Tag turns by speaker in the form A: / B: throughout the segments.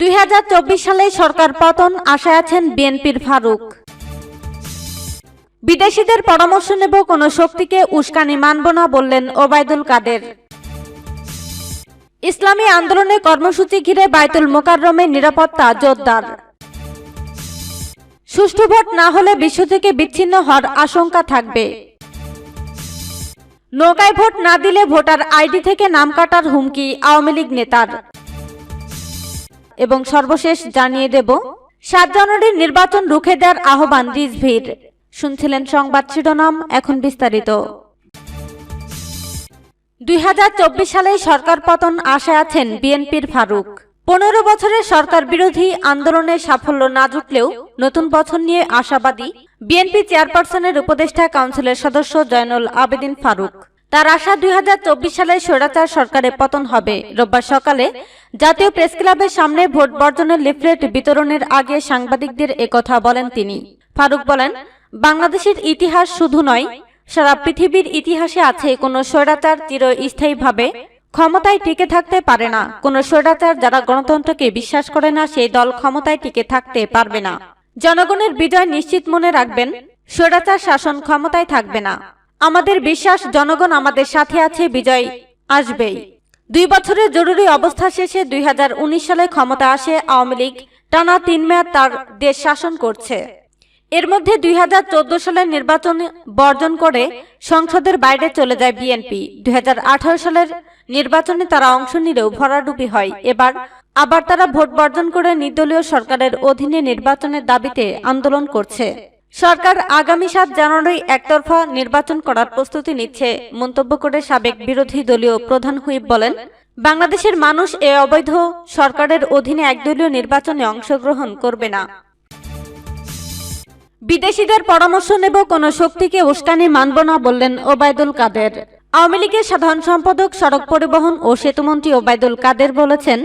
A: দুই সালে সরকার পতন আশায় আছেন বিএনপির ফারুক বিদেশিদের পরামর্শ নেব কোনো শক্তিকে উস্কানি মানব না বললেন ওবায়দুল কাদের ইসলামী আন্দোলনে কর্মসূচি ঘিরে বায়তুল মোকাররমে নিরাপত্তা জোরদার সুষ্ঠু ভোট না হলে বিশ্ব থেকে বিচ্ছিন্ন হওয়ার আশঙ্কা থাকবে নৌকায় ভোট না দিলে ভোটার আইডি থেকে নাম কাটার হুমকি আওয়ামী লীগ নেতার এবং সর্বশেষ জানিয়ে দেব সাত জানুয়ারির নির্বাচন রুখে দেওয়ার আহ্বান রিজভির শুনছিলেন সংবাদ শিরোনাম এখন বিস্তারিত দুই সালে সরকার পতন আশায় আছেন বিএনপির ফারুক পনেরো বছরের সরকার বিরোধী আন্দোলনে সাফল্য না জুটলেও নতুন বছর নিয়ে আশাবাদী বিএনপি চেয়ারপারসনের উপদেষ্টা কাউন্সিলের সদস্য জয়নুল আবেদিন ফারুক তার আশা দুই সালে স্বৈরাচার সরকারের পতন হবে রোববার সকালে জাতীয় প্রেস ক্লাবের সামনে ভোট বর্জনের লিফলেট বিতরণের আগে সাংবাদিকদের কথা বলেন তিনি ফারুক বলেন বাংলাদেশের ইতিহাস শুধু নয় সারা পৃথিবীর ইতিহাসে আছে কোনো স্বৈরাচার স্থায়ীভাবে ক্ষমতায় টিকে থাকতে পারে না কোনো স্বৈরাচার যারা গণতন্ত্রকে বিশ্বাস করে না সেই দল ক্ষমতায় টিকে থাকতে পারবে না জনগণের বিজয় নিশ্চিত মনে রাখবেন স্বৈরাচার শাসন ক্ষমতায় থাকবে না আমাদের বিশ্বাস জনগণ আমাদের সাথে আছে বিজয় আসবেই দুই বছরের জরুরি অবস্থা শেষে দুই সালে ক্ষমতা আসে আওয়ামী লীগ টানা তিন মেয়াদ তার দেশ শাসন করছে এর মধ্যে দুই সালের নির্বাচন বর্জন করে সংসদের বাইরে চলে যায় বিএনপি দুই সালের নির্বাচনে তারা অংশ নিলেও ভরাডুবি হয় এবার আবার তারা ভোট বর্জন করে নির্দলীয় সরকারের অধীনে নির্বাচনের দাবিতে আন্দোলন করছে সরকার আগামী সাত জানুয়ারি একতরফা নির্বাচন করার প্রস্তুতি নিচ্ছে মন্তব্য করে সাবেক বিরোধী দলীয় প্রধান হুইপ বলেন বাংলাদেশের মানুষ এ অবৈধ সরকারের অধীনে একদলীয় নির্বাচনে অংশগ্রহণ করবে না বিদেশিদের পরামর্শ নেব কোনো শক্তিকে উস্কানি মানব না বললেন ওবায়দুল কাদের আওয়ামী লীগের সাধারণ সম্পাদক সড়ক পরিবহন ও সেতুমন্ত্রী ওবায়দুল কাদের বলেছেন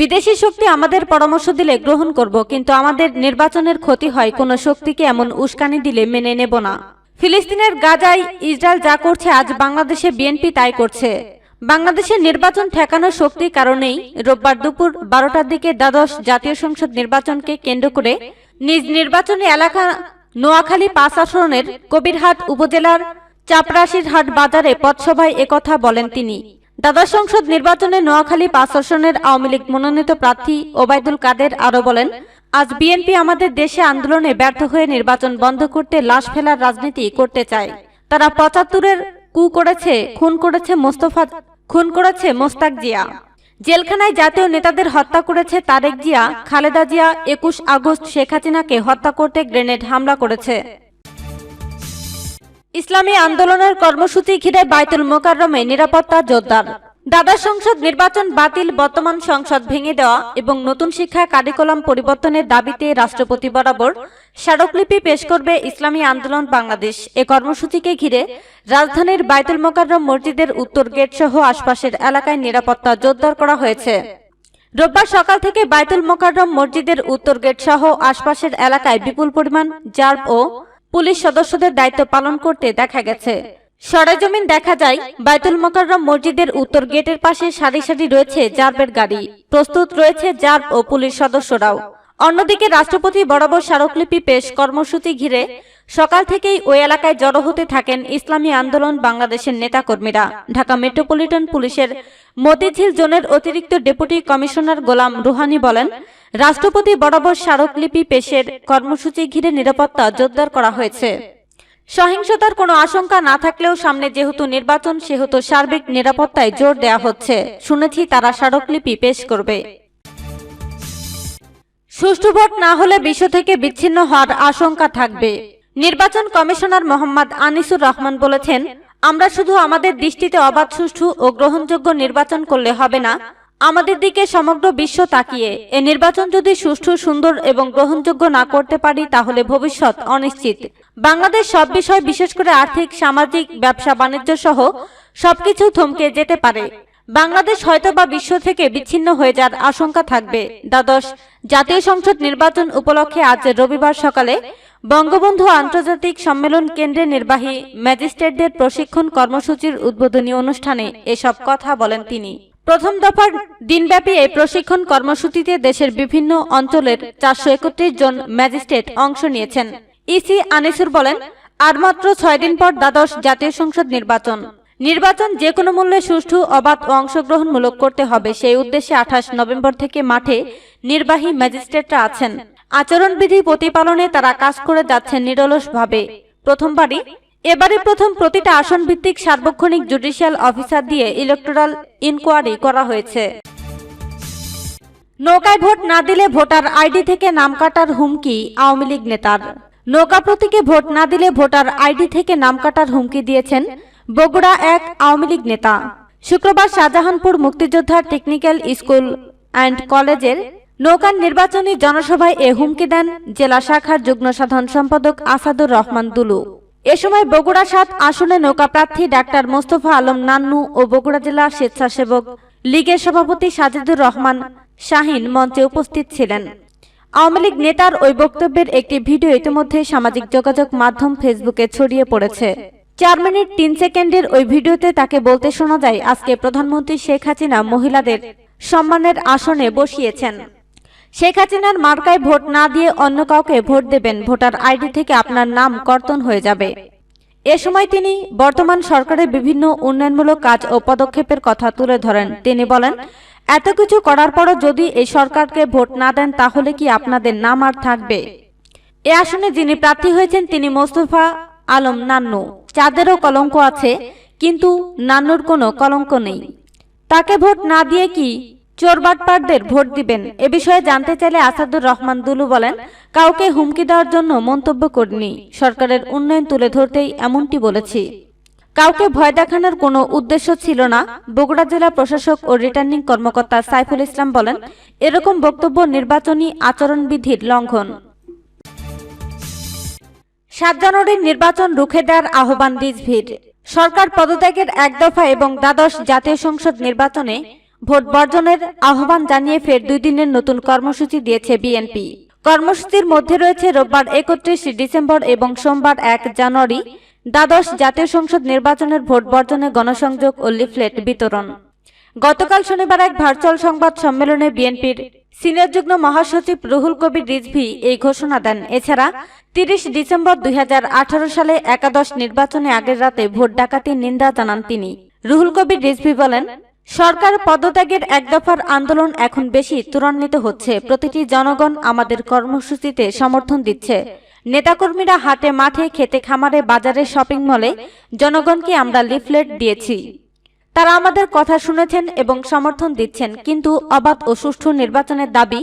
A: বিদেশি শক্তি আমাদের পরামর্শ দিলে গ্রহণ করব কিন্তু আমাদের নির্বাচনের ক্ষতি হয় কোনো শক্তিকে এমন উস্কানি দিলে মেনে নেব না ফিলিস্তিনের গাজায় ইসরায়েল যা করছে আজ বাংলাদেশে বিএনপি তাই করছে বাংলাদেশের নির্বাচন ঠেকানোর শক্তির কারণেই রোববার দুপুর বারোটার দিকে দ্বাদশ জাতীয় সংসদ নির্বাচনকে কেন্দ্র করে নিজ নির্বাচনী এলাকা নোয়াখালী পাঁচ আসনের কবিরহাট উপজেলার চাপরাশির হাট বাজারে পথসভায় একথা বলেন তিনি দাদা সংসদ নির্বাচনে নোয়াখালী পাঁচ আসনের আওয়ামী লীগ মনোনীত প্রার্থী ওবায়দুল কাদের আরও বলেন আজ বিএনপি আমাদের দেশে আন্দোলনে ব্যর্থ হয়ে নির্বাচন বন্ধ করতে লাশ ফেলার রাজনীতি করতে চায় তারা পঁচাত্তরের কু করেছে খুন করেছে মোস্তফা খুন করেছে মোস্তাক জিয়া জেলখানায় জাতীয় নেতাদের হত্যা করেছে তারেক জিয়া খালেদা জিয়া একুশ আগস্ট শেখ হাসিনাকে হত্যা করতে গ্রেনেড হামলা করেছে ইসলামী আন্দোলনের কর্মসূচি ঘিরে বাইতুল মোকাররমে নিরাপত্তা জোরদার দাদা সংসদ নির্বাচন বাতিল বর্তমান সংসদ ভেঙে দেওয়া এবং নতুন শিক্ষা কারিকুলাম পরিবর্তনের দাবিতে রাষ্ট্রপতি বরাবর স্মারকলিপি পেশ করবে ইসলামী আন্দোলন বাংলাদেশ এ কর্মসূচিকে ঘিরে রাজধানীর বাইতুল মোকাররম মসজিদের উত্তর গেট সহ আশপাশের এলাকায় নিরাপত্তা জোরদার করা হয়েছে রোববার সকাল থেকে বাইতুল মোকাররম মসজিদের উত্তর গেট সহ আশপাশের এলাকায় বিপুল পরিমাণ র্যাব ও পুলিশ সদস্যদের দায়িত্ব পালন করতে দেখা গেছে সরেজমিন দেখা যায় বাইতুল মোকাররম মসজিদের উত্তর গেটের পাশে সারি সারি রয়েছে জার্বের গাড়ি প্রস্তুত রয়েছে জার্ব ও পুলিশ সদস্যরাও অন্যদিকে রাষ্ট্রপতি বরাবর স্মারকলিপি পেশ কর্মসূচি ঘিরে সকাল থেকেই ওই এলাকায় জড়ো হতে থাকেন ইসলামী আন্দোলন বাংলাদেশের নেতাকর্মীরা ঢাকা মেট্রোপলিটন পুলিশের মতিঝিল জোনের অতিরিক্ত ডেপুটি কমিশনার গোলাম রুহানি বলেন রাষ্ট্রপতি বরাবর স্মারকলিপি পেশের কর্মসূচি ঘিরে নিরাপত্তা জোরদার করা হয়েছে সহিংসতার কোনো আশঙ্কা না থাকলেও সামনে যেহেতু নির্বাচন সেহেতু সার্বিক নিরাপত্তায় জোর দেয়া হচ্ছে শুনেছি তারা স্মারকলিপি পেশ করবে সুষ্ঠু ভোট না হলে বিশ্ব থেকে বিচ্ছিন্ন হওয়ার আশঙ্কা থাকবে নির্বাচন কমিশনার মোহাম্মদ আনিসুর রহমান বলেছেন আমরা শুধু আমাদের দৃষ্টিতে অবাধ সুষ্ঠু ও গ্রহণযোগ্য নির্বাচন করলে হবে না আমাদের দিকে সমগ্র বিশ্ব তাকিয়ে এ নির্বাচন যদি সুষ্ঠু সুন্দর এবং গ্রহণযোগ্য না করতে পারি তাহলে ভবিষ্যৎ অনিশ্চিত বাংলাদেশ সব বিষয় বিশেষ করে আর্থিক সামাজিক ব্যবসা বাণিজ্য সহ সবকিছু থমকে যেতে পারে বাংলাদেশ হয়তো বা বিশ্ব থেকে বিচ্ছিন্ন হয়ে যাওয়ার আশঙ্কা থাকবে দ্বাদশ জাতীয় সংসদ নির্বাচন উপলক্ষে আজ রবিবার সকালে বঙ্গবন্ধু আন্তর্জাতিক সম্মেলন কেন্দ্রের নির্বাহী ম্যাজিস্ট্রেটদের প্রশিক্ষণ কর্মসূচির উদ্বোধনী অনুষ্ঠানে এসব কথা বলেন তিনি প্রথম দফার দিনব্যাপী এই প্রশিক্ষণ কর্মসূচিতে দেশের বিভিন্ন অঞ্চলের চারশো একত্রিশ জন ম্যাজিস্ট্রেট অংশ নিয়েছেন ইসি আনিসুর বলেন আর মাত্র ছয় দিন পর দ্বাদশ জাতীয় সংসদ নির্বাচন নির্বাচন যে কোনো মূল্যে সুষ্ঠু অবাধ ও অংশগ্রহণমূলক করতে হবে সেই উদ্দেশ্যে আঠাশ নভেম্বর থেকে মাঠে নির্বাহী ম্যাজিস্ট্রেটরা আছেন আচরণবিধি প্রতিপালনে তারা কাজ করে যাচ্ছেন নিরলসভাবে প্রথমবারই এবারে প্রথম প্রতিটা আসন ভিত্তিক সার্বক্ষণিক জুডিশিয়াল অফিসার দিয়ে ইলেকটোরাল ইনকোয়ারি করা হয়েছে নৌকায় ভোট না দিলে ভোটার আইডি থেকে নাম কাটার হুমকি আওয়ামী লীগ নেতার নৌকা প্রতীকে ভোট না দিলে ভোটার আইডি থেকে নাম কাটার হুমকি দিয়েছেন বগুড়া এক আওয়ামী লীগ নেতা শুক্রবার শাহজাহানপুর মুক্তিযোদ্ধার টেকনিক্যাল স্কুল অ্যান্ড কলেজের নৌকার নির্বাচনী জনসভায় এ হুমকি দেন জেলা শাখার যুগ্ম সাধারণ সম্পাদক আসাদুর রহমান দুলু এ সময় বগুড়া সাত আসনে নৌকা প্রার্থী ডাক্তার মোস্তফা আলম নান্নু ও বগুড়া জেলা স্বেচ্ছাসেবক লীগের সভাপতি সাজিদুর রহমান শাহিন মঞ্চে উপস্থিত ছিলেন আওয়ামী লীগ নেতার ওই বক্তব্যের একটি ভিডিও ইতিমধ্যে সামাজিক যোগাযোগ মাধ্যম ফেসবুকে ছড়িয়ে পড়েছে চার মিনিট তিন সেকেন্ডের ওই ভিডিওতে তাকে বলতে শোনা যায় আজকে প্রধানমন্ত্রী শেখ হাসিনা মহিলাদের সম্মানের আসনে বসিয়েছেন শেখ হাসিনার মার্কায় ভোট না দিয়ে অন্য কাউকে ভোট দেবেন ভোটার আইডি থেকে আপনার নাম কর্তন হয়ে যাবে এ সময় তিনি বর্তমান সরকারের বিভিন্ন উন্নয়নমূলক কাজ ও পদক্ষেপের কথা তুলে ধরেন তিনি বলেন এত কিছু করার পরও যদি এই সরকারকে ভোট না দেন তাহলে কি আপনাদের নাম আর থাকবে এ আসনে যিনি প্রার্থী হয়েছেন তিনি মোস্তফা আলম নান্নু চাঁদেরও কলঙ্ক আছে কিন্তু নান্নুর কোনো কলঙ্ক নেই তাকে ভোট না দিয়ে কি চোরবাটপারদের ভোট দিবেন এ বিষয়ে জানতে চাইলে আসাদুর রহমান দুলু বলেন কাউকে হুমকি দেওয়ার জন্য মন্তব্য করিনি সরকারের উন্নয়ন তুলে ধরতেই এমনটি বলেছি কাউকে ভয় দেখানোর কোনো উদ্দেশ্য ছিল না বগুড়া জেলা প্রশাসক ও রিটার্নিং কর্মকর্তা সাইফুল ইসলাম বলেন এরকম বক্তব্য নির্বাচনী আচরণবিধির লঙ্ঘন সাত জানুয়ারির নির্বাচন রুখে দেওয়ার আহ্বান রিজভির সরকার পদত্যাগের এক দফা এবং দ্বাদশ জাতীয় সংসদ নির্বাচনে ভোট বর্জনের আহ্বান জানিয়ে ফের দুই দিনের নতুন কর্মসূচি দিয়েছে বিএনপি কর্মসূচির মধ্যে রয়েছে রোববার একত্রিশ ডিসেম্বর এবং সোমবার এক জানুয়ারি দ্বাদশ জাতীয় সংসদ নির্বাচনের ভোট বর্জনে গণসংযোগ ও লিফলেট বিতরণ গতকাল শনিবার এক ভার্চুয়াল সংবাদ সম্মেলনে বিএনপির সিনিয়র যুগ্ম মহাসচিব রুহুল কবির রিজভি এই ঘোষণা দেন এছাড়া তিরিশ ডিসেম্বর দুই সালে একাদশ নির্বাচনে আগের রাতে ভোট ডাকাতির নিন্দা জানান তিনি রুহুল কবির রিজভি বলেন সরকার পদত্যাগের এক দফার আন্দোলন এখন বেশি ত্বরান্বিত হচ্ছে প্রতিটি জনগণ আমাদের কর্মসূচিতে সমর্থন দিচ্ছে নেতাকর্মীরা হাটে মাঠে খেতে খামারে বাজারে শপিং মলে জনগণকে আমরা লিফলেট দিয়েছি তারা আমাদের কথা শুনেছেন এবং সমর্থন দিচ্ছেন কিন্তু অবাধ ও সুষ্ঠু নির্বাচনের দাবি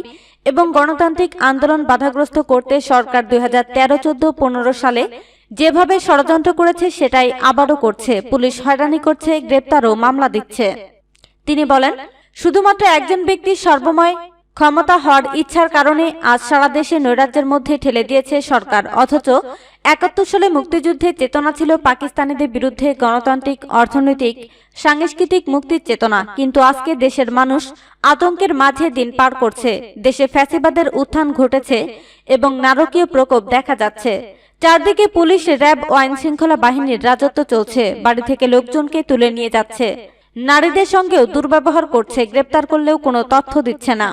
A: এবং গণতান্ত্রিক আন্দোলন বাধাগ্রস্ত করতে সরকার দুই হাজার তেরো চোদ্দ পনেরো সালে যেভাবে ষড়যন্ত্র করেছে সেটাই আবারও করছে পুলিশ হয়রানি করছে গ্রেপ্তার ও মামলা দিচ্ছে তিনি বলেন শুধুমাত্র একজন ব্যক্তির সর্বময় ক্ষমতা হওয়ার ইচ্ছার কারণে আজ সারা দেশে নৈরাজ্যের মধ্যে ঠেলে দিয়েছে সরকার অথচ একাত্তর সালে মুক্তিযুদ্ধে চেতনা ছিল পাকিস্তানিদের বিরুদ্ধে গণতান্ত্রিক অর্থনৈতিক সাংস্কৃতিক মুক্তির চেতনা কিন্তু আজকে দেশের মানুষ আতঙ্কের মাঝে দিন পার করছে দেশে ফ্যাসিবাদের উত্থান ঘটেছে এবং নারকীয় প্রকোপ দেখা যাচ্ছে চারদিকে পুলিশ র্যাব ও আইনশৃঙ্খলা বাহিনীর রাজত্ব চলছে বাড়ি থেকে লোকজনকে তুলে নিয়ে যাচ্ছে নারীদের সঙ্গেও দুর্ব্যবহার করছে গ্রেপ্তার করলেও কোনো তথ্য দিচ্ছে না